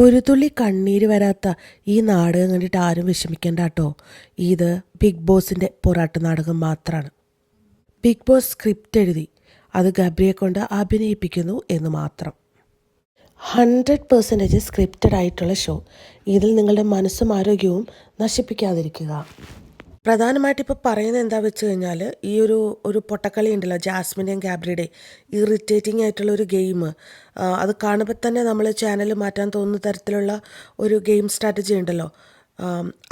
ഒരു തുള്ളി കണ്ണീര് വരാത്ത ഈ നാടകം കണ്ടിട്ട് ആരും വിഷമിക്കേണ്ട കേട്ടോ ഇത് ബിഗ് ബോസിന്റെ പോരാട്ട നാടകം മാത്രമാണ് ബിഗ് ബോസ് സ്ക്രിപ്റ്റ് എഴുതി. അത് ഗബ്രിയെ കൊണ്ട് അഭിനയിപ്പിക്കുന്നു എന്ന് മാത്രം. ഹൺഡ്രഡ് പേഴ്സന്റേജ് സ്ക്രിപ്റ്റഡ് ആയിട്ടുള്ള ഷോ. ഇതിൽ നിങ്ങളുടെ മനസ്സും ആരോഗ്യവും നശിപ്പിക്കാതിരിക്കുക. പ്രധാനമായിട്ട് ഇപ്പോൾ പറയുന്നത് എന്താ വെച്ച് കഴിഞ്ഞാൽ ഈ ഒരു ഒരു പൊട്ടക്കളി ഉണ്ടല്ലോ ജാസ്മിന്റെയും ഗാബ്രിയുടെയും ഇറിറ്റേറ്റിംഗ് ആയിട്ടുള്ള ഒരു ഗെയിം അത് കാണുമ്പോൾ തന്നെ നമ്മൾ ചാനൽ മാറ്റാൻ തോന്നുന്ന തരത്തിലുള്ള ഒരു ഗെയിം സ്ട്രാറ്റജി ഉണ്ടല്ലോ.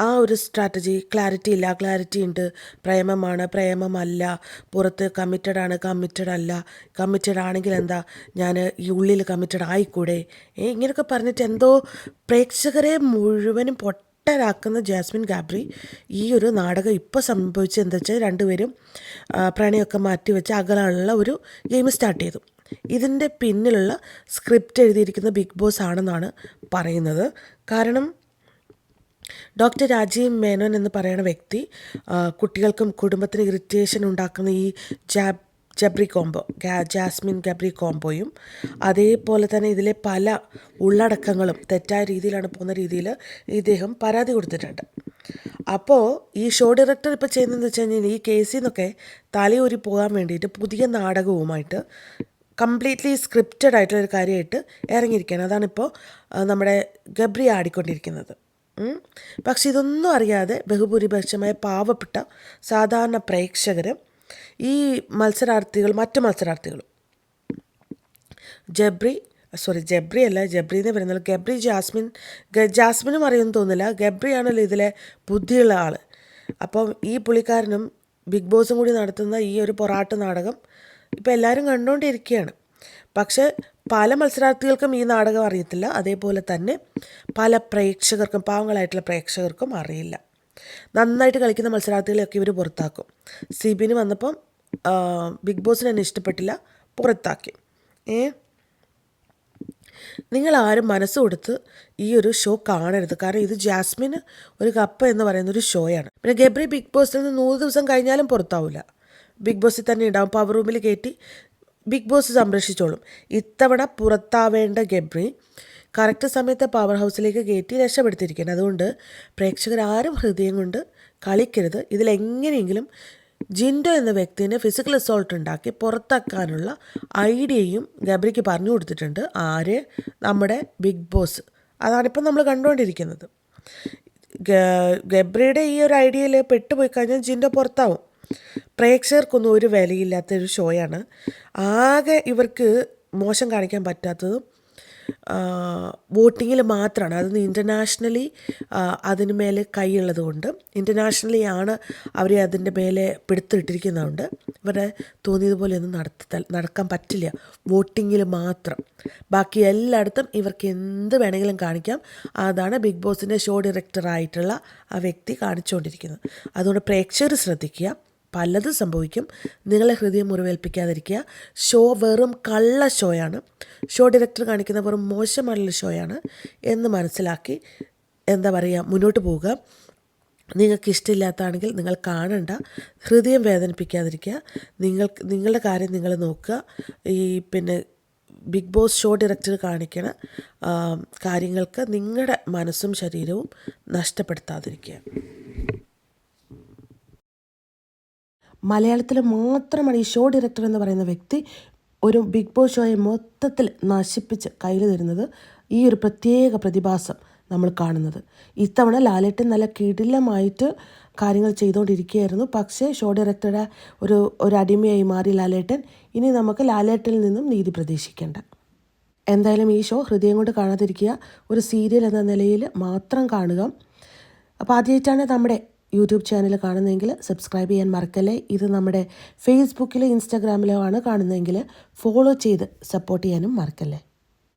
ആ ഒരു സ്ട്രാറ്റജി ക്ലാരിറ്റി ഇല്ല. ക്ലാരിറ്റി ഉണ്ട്. പ്രേമമാണ്. പ്രേമമല്ല. പുറത്ത് കമ്മിറ്റഡ് ആണ്. കമ്മിറ്റഡ് അല്ല. കമ്മിറ്റഡ് ആണെങ്കിൽ എന്താ? ഞാൻ ഈ ഉള്ളിൽ കമ്മിറ്റഡ് ആയിക്കൂടെ? ഇങ്ങനെയൊക്കെ പറഞ്ഞിട്ട് എന്തോ പ്രേക്ഷകരെ മുഴുവനും പൊട്ടരാക്കുന്ന ജാസ്മിൻ ഗാബ്രി ഈ ഒരു നാടകം ഇപ്പോൾ സംഭവിച്ചത് എന്താ വെച്ചാൽ രണ്ടുപേരും പ്രണയമൊക്കെ മാറ്റി വെച്ച് ഒരു ഗെയിം സ്റ്റാർട്ട് ചെയ്തു. ഇതിന്റെ പിന്നിലുള്ള സ്ക്രിപ്റ്റ് എഴുതിയിരിക്കുന്ന ബിഗ് ബോസ് ആണെന്നാണ് പറയുന്നത്. കാരണം ഡോക്ടർ രാജീവ് മേനോൻ എന്ന് പറയുന്ന വ്യക്തി കുട്ടികൾക്കും കുടുംബത്തിന് ഇറിറ്റേഷൻ ഉണ്ടാക്കുന്ന ഈ ജാബ് ജബ്രി കോംബോ ജാസ്മിൻ ഗബ്രി കോംബോയും അതേപോലെ തന്നെ ഇതിലെ പല ഉള്ളടക്കങ്ങളും തെറ്റായ രീതിയിലാണ് പോകുന്ന രീതിയിൽ ഇദ്ദേഹം പരാതി കൊടുത്തിട്ടുണ്ട്. അപ്പോൾ ഈ ഷോ ഡയറക്ടർ ഇപ്പോൾ ചെയ്യുന്നതെന്ന് വെച്ച് കഴിഞ്ഞാൽ ഈ കേസിൽ നിന്നൊക്കെ തലയൂരി പോകാൻ വേണ്ടിയിട്ട് പുതിയ നാടകവുമായിട്ട് കംപ്ലീറ്റ്ലി സ്ക്രിപ്റ്റഡ് ആയിട്ടുള്ള ഒരു കാര്യമായിട്ട് ഇറങ്ങിയിരിക്കുകയാണ്. അതാണിപ്പോൾ നമ്മുടെ ഗബ്രി ആടിക്കൊണ്ടിരിക്കുന്നത്. പക്ഷെ ഇതൊന്നും അറിയാതെ ബഹുഭൂരിപക്ഷമായ പാവപ്പെട്ട സാധാരണ പ്രേക്ഷകർ ഈ മത്സരാർത്ഥികൾ മറ്റു മത്സരാർത്ഥികൾ ജബ്രി സോറി ജബ്രി അല്ല ജബ്രി എന്ന് പറയുന്നത് ഗബ്രി ജാസ്മിൻ ജാസ്മിനും അറിയുമെന്ന് തോന്നുന്നില്ല. ഗബ്രിയാണല്ലോ ഇതിലെ ബുദ്ധിയുള്ള ആൾ അപ്പം ഈ പുള്ളിക്കാരനും ബിഗ് ബോസും കൂടി നടത്തുന്ന ഈ ഒരു പൊറാട്ട് നാടകം ഇപ്പോൾ എല്ലാവരും കണ്ടുകൊണ്ടിരിക്കുകയാണ് പക്ഷേ പല മത്സരാർത്ഥികൾക്കും ഈ നാടകം അറിയത്തില്ല. അതേപോലെ തന്നെ പല പ്രേക്ഷകർക്കും പാവങ്ങളായിട്ടുള്ള പ്രേക്ഷകർക്കും അറിയില്ല. നന്നായിട്ട് കളിക്കുന്ന മത്സരാർത്ഥികളെയൊക്കെ ഇവർ പുറത്താക്കും. സിബിന് വന്നപ്പം ബിഗ് ബോസിന് എന്നെ ഇഷ്ടപ്പെട്ടില്ല പുറത്താക്കി. ഏ? നിങ്ങൾ ആരും മനസ്സ് കൊടുത്ത് ഈ ഒരു ഷോ കാണരുത്. കാരണം ഇത് ജാസ്മിന് ഒരു കപ്പ് എന്ന് പറയുന്ന ഒരു ഷോയാണ്. പിന്നെ ഗബ്രി ബിഗ് ബോസിൽ നിന്ന് നൂറ് ദിവസം കഴിഞ്ഞാലും പുറത്താവില്ല ബിഗ് ബോസിൽ തന്നെ ഉണ്ടാവും. പവർ റൂമിൽ കയറ്റി ബിഗ് ബോസ് സംരക്ഷിച്ചോളും. ഇത്തവണ പുറത്താവേണ്ട ഗബ്രി കറക്റ്റ് സമയത്ത് പവർ ഹൗസിലേക്ക് കയറ്റി രക്ഷപ്പെടുത്തിയിരിക്കുന്നത് അതുകൊണ്ട് പ്രേക്ഷകർ ആരും ഹൃദയം കൊണ്ട് കളിക്കരുത്. ഇതിലെങ്ങനെയെങ്കിലും ജിൻഡോ എന്ന വ്യക്തിനെ ഫിസിക്കൽ അസോൾട്ട് ഉണ്ടാക്കി പുറത്താക്കാനുള്ള ഐഡിയയും ഗബ്രിക്ക് പറഞ്ഞു കൊടുത്തിട്ടുണ്ട്. ആര്? നമ്മുടെ ബിഗ് ബോസ്. അതാണിപ്പോൾ നമ്മൾ കണ്ടുകൊണ്ടിരിക്കുന്നത്. ഗബ്രിയുടെ ഈ ഒരു ഐഡിയയിൽ പെട്ടുപോയി കഴിഞ്ഞാൽ ജിൻഡോ പുറത്താവും. പ്രേക്ഷകർക്കൊന്നും ഒരു വിലയില്ലാത്ത ഒരു ഷോയാണ് ആകെ ഇവർക്ക് മോശം കാണിക്കാൻ പറ്റാത്തതും വോട്ടിങ്ങിൽ മാത്രമാണ് അതിന് ഇന്റർനാഷണലി അതിന് മേലെ കൈയുള്ളത് കൊണ്ട്. ഇന്റർനാഷണലി ആണ് അവരെ അതിന്റെ മേലെ പിടുത്തിട്ടിരിക്കുന്നതുകൊണ്ട്. ഇവരെ തോന്നിയതുപോലെ ഒന്നും നടത്ത നടക്കാൻ പറ്റില്ല. വോട്ടിങ്ങിൽ മാത്രം. ബാക്കി എല്ലായിടത്തും ഇവർക്ക് എന്ത് വേണമെങ്കിലും കാണിക്കാം. അതാണ് ബിഗ് ബോസിന്റെ ഷോ ഡയറക്ടറായിട്ടുള്ള ആ വ്യക്തി കാണിച്ചുകൊണ്ടിരിക്കുന്നത്. അതുകൊണ്ട് പ്രേക്ഷകർ ശ്രദ്ധിക്കുക. പലതും സംഭവിക്കും. നിങ്ങളെ ഹൃദയം മുറിവേൽപ്പിക്കാതിരിക്കുക. ഷോ വെറും കള്ള ഷോയാണ്. ഷോ ഡയറക്ടർ കാണിക്കുന്ന വെറും മോശമായിട്ടുള്ള ഷോയാണ് എന്ന് മനസ്സിലാക്കി എന്താ പറയുക മുന്നോട്ട് പോവുക. നിങ്ങൾക്ക് ഇഷ്ടമില്ലാത്തതാണെങ്കിൽ നിങ്ങൾ കാണണ്ട. ഹൃദയം വേദനിപ്പിക്കാതിരിക്കുക. നിങ്ങൾ നിങ്ങളുടെ കാര്യം നിങ്ങൾ നോക്കുക. ഈ പിന്നെ ബിഗ് ബോസ് ഷോ ഡയറക്ടർ കാണിക്കണ കാര്യങ്ങൾക്ക് നിങ്ങളുടെ മനസ്സും ശരീരവും നഷ്ടപ്പെടുത്താതിരിക്കുക. മലയാളത്തിൽ മാത്രമാണ് ഈ ഷോ ഡയറക്ടർ എന്ന് പറയുന്ന വ്യക്തി ഒരു ബിഗ് ബോസ് ഷോയെ മൊത്തത്തിൽ നശിപ്പിച്ച് കയ്യിൽ തരുന്നത് ഈ ഒരു പ്രത്യേക പ്രതിഭാസം നമ്മൾ കാണുന്നത്. ഇത്തവണ ലാലേട്ടൻ നല്ല കിടിലമായിട്ട് കാര്യങ്ങൾ ചെയ്തുകൊണ്ടിരിക്കുകയായിരുന്നു പക്ഷേ ഷോ ഡയറക്ടറുടെ ഒരു ഒരു അടിമയായി മാറി ലാലേട്ടൻ. ഇനി നമുക്ക് ലാലേട്ടനിൽ നിന്നും നീതി പ്രതീക്ഷിക്കേണ്ട. എന്തായാലും ഈ ഷോ ഹൃദയം കൊണ്ട് കാണാതിരിക്കുക. ഒരു സീരിയൽ എന്ന നിലയിൽ മാത്രം കാണുക. അപ്പോൾ ആദ്യമായിട്ടാണ് നമ്മുടെ യൂട്യൂബ് ചാനൽ കാണുന്നതെങ്കിൽ സബ്സ്ക്രൈബ് ചെയ്യാൻ മറക്കല്ലേ. ഇത് നമ്മുടെ ഫേസ്ബുക്കിലോ ഇൻസ്റ്റാഗ്രാമിലോ ആണ് കാണുന്നതെങ്കിൽ ഫോളോ ചെയ്ത് സപ്പോർട്ട് ചെയ്യാനും മറക്കല്ലേ.